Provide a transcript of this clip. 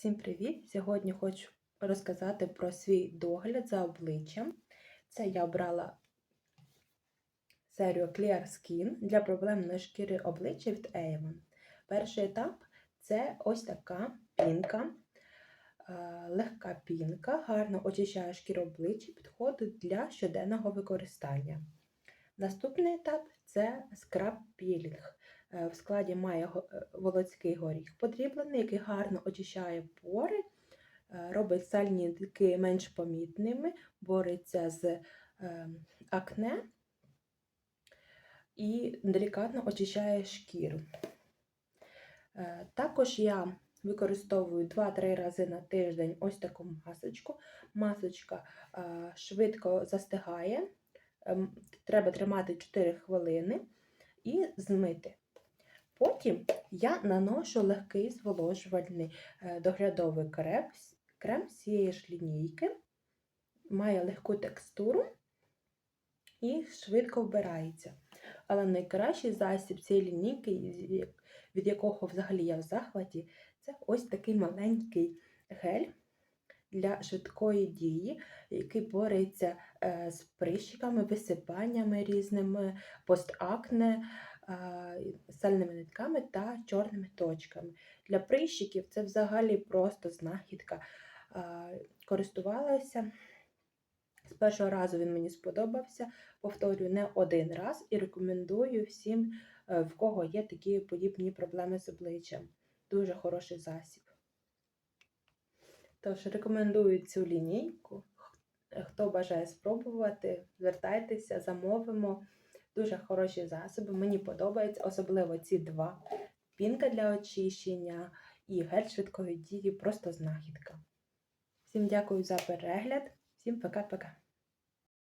Всім привіт! Сьогодні хочу розказати про свій догляд за обличчям. Це я обрала серію Clear Skin для проблемної шкіри обличчя від Avon. Перший етап це ось така пінка, е, легка пінка, гарно очищає шкіру обличчя, підходить для щоденного використання. Наступний етап це скраб пілінг. Е, В складі має е, волоцький горіх подріблений, який гарно очищає пори, е, робить сальні дики менш помітними, бореться з акне і делікатно очищає шкіру. Також я використовую 2-3 рази на тиждень ось таку масочку. Масочка швидко застигає, ем, треба тримати 4 хвилини і змити. Потім я наношу легкий зволожувальний е, доглядовий крем, крем цієї ж лінійки, має легку текстуру і швидко вбирається. Але найкращий засіб цієї лінійки, від якого взагалі я в захваті, це ось такий маленький гель для швидкої дії, який бореться е, з прищиками, висипаннями різними, постакне, сальними нитками та чорними точками. Для прищиків це взагалі просто знахідка. Користувалася. З першого разу він мені сподобався. Повторюю не один раз і рекомендую всім, е, в кого є такі подібні проблеми з обличчям. Дуже хороший засіб. Тож рекомендую цю лінійку. Хто бажає спробувати, звертайтеся, замовимо. Дуже хороші засоби. Мені подобаються, особливо ці два: пінка для очищення і гель швидкої дії просто знахідка. Всім дякую за перегляд, всім пока-пока.